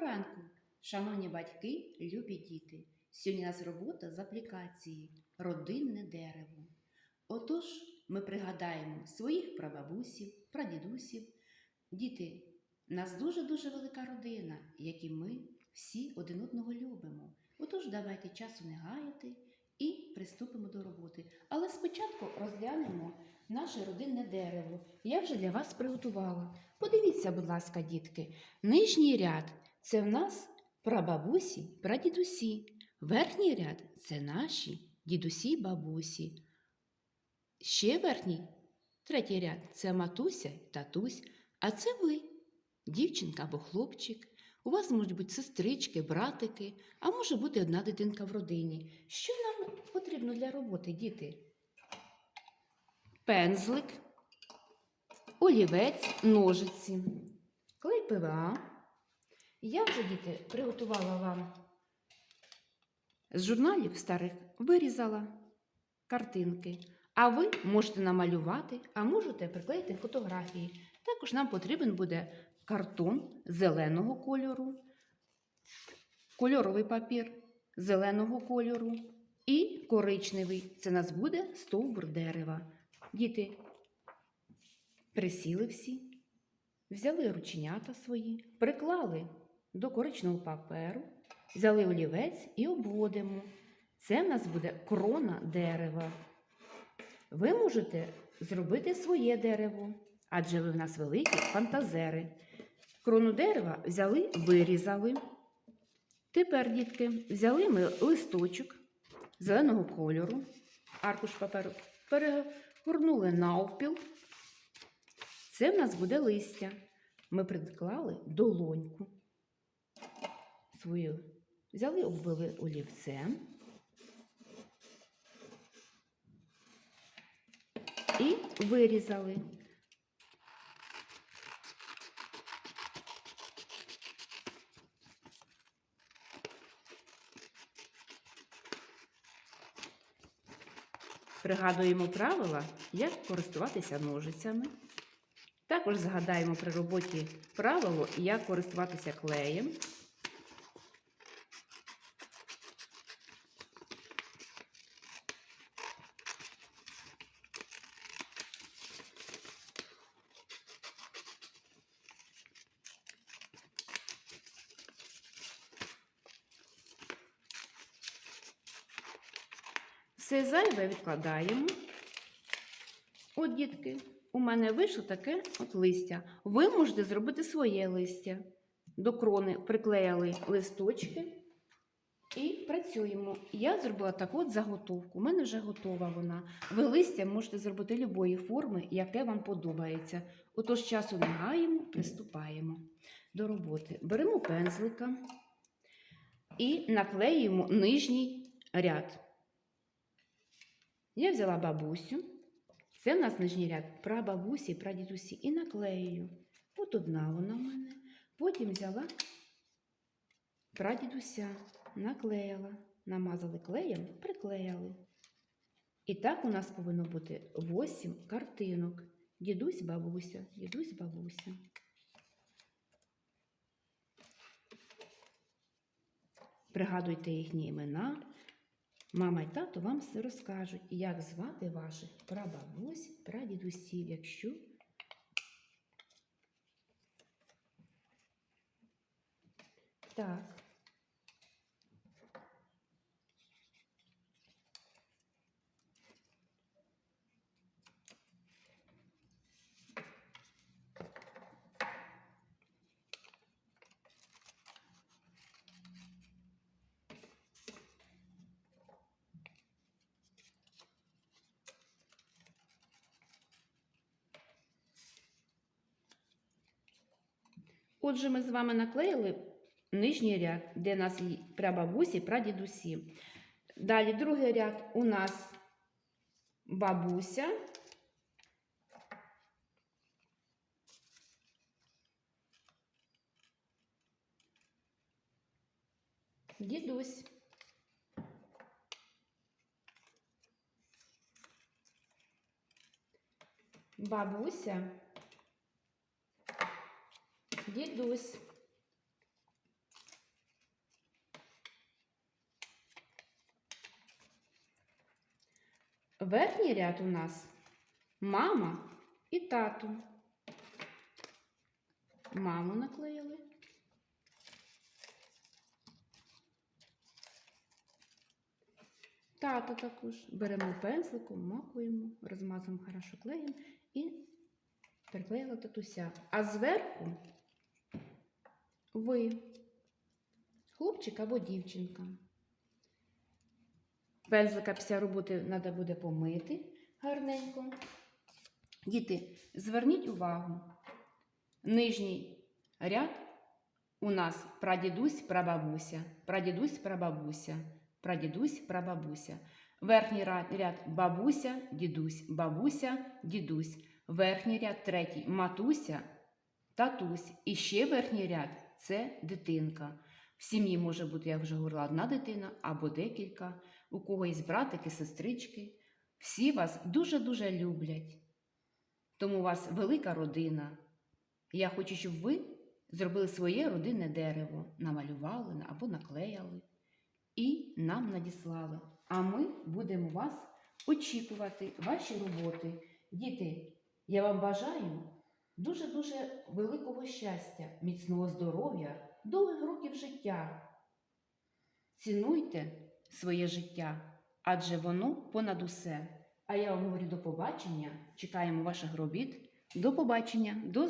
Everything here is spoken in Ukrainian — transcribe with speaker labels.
Speaker 1: Ранку, шановні батьки, любі діти. Сьогодні у нас робота з аплікації Родинне дерево. Отож, ми пригадаємо своїх прабабусів, прадідусів. Діти, у нас дуже-дуже велика родина, які ми всі один одного любимо. Отож, давайте часу не гаяти і приступимо до роботи. Але спочатку розглянемо наше родинне дерево. Я вже для вас приготувала. Подивіться, будь ласка, дітки, нижній ряд це в нас прабабусі, прадідусі. Верхній ряд це наші дідусі, бабусі. Ще верхній, третій ряд це матуся, татусь, а це ви, дівчинка або хлопчик. У вас можуть бути сестрички, братики, а може бути одна дитинка в родині. Що нам потрібно для роботи, діти? Пензлик, олівець, ножиці, клей ПВА. Я вже, діти, приготувала вам з журналів старих вирізала картинки. А ви можете намалювати, а можете приклеїти фотографії. Також нам потрібен буде картон зеленого кольору, кольоровий папір зеленого кольору і коричневий. Це нас буде стовбур дерева. Діти присіли всі, взяли рученята свої, приклали до коричневого паперу, взяли олівець і обводимо. Це в нас буде крона дерева. Ви можете зробити своє дерево, адже ви в нас великі фантазери. Крону дерева взяли, вирізали. Тепер, дітки, взяли ми листочок зеленого кольору, аркуш паперу, перегорнули навпіл. Це в нас буде листя. Ми приклали долоньку свою. Взяли, обвели олівцем. І вирізали. Пригадуємо правила, як користуватися ножицями. Також згадаємо при роботі правило, як користуватися клеєм. Все зайве відкладаємо. От, дітки, у мене вийшло таке от листя. Ви можете зробити своє листя. До крони приклеїли листочки і працюємо. Я зробила таку от заготовку. У мене вже готова вона. Ви листя можете зробити любої форми, яке вам подобається. Отож, часу не приступаємо до роботи. Беремо пензлика і наклеюємо нижній ряд. Я взяла бабусю. Це в нас нижній ряд прабабусі, прадідусі і наклею. От одна вона в мене. Потім взяла прадідуся, наклеїла, намазали клеєм, приклеїли. І так у нас повинно бути 8 картинок. Дідусь, бабуся, дідусь, бабуся. Пригадуйте їхні імена. Мама й тато вам все розкажуть, як звати ваших прабабусь, прадідусів, якщо так. Отже, ми з вами наклеїли нижній ряд, де нас прабабусі, прадідусі. Далі другий ряд у нас бабуся. Дідусь. Бабуся дідусь. Верхній ряд у нас мама і тату. Маму наклеїли. Тато також беремо пензликом, макуємо, розмазуємо хорошо клеєм і приклеїла татуся. А зверху ви, хлопчик або дівчинка. Пензлика після роботи треба буде помити гарненько. Діти, зверніть увагу. Нижній ряд у нас прадідусь, прабабуся, прадідусь, прабабуся, прадідусь, прабабуся. Верхній ряд бабуся, дідусь, бабуся, дідусь. Верхній ряд третій матуся, татусь. І ще верхній ряд це дитинка. В сім'ї може бути, як вже говорила, одна дитина або декілька, у кого є братики, сестрички. Всі вас дуже-дуже люблять. Тому у вас велика родина. Я хочу, щоб ви зробили своє родинне дерево, намалювали або наклеяли і нам надіслали. А ми будемо вас очікувати, ваші роботи. Діти, я вам бажаю дуже-дуже великого щастя, міцного здоров'я, довгих років життя. Цінуйте своє життя, адже воно понад усе. А я вам говорю до побачення. Чекаємо ваших робіт. До побачення, до.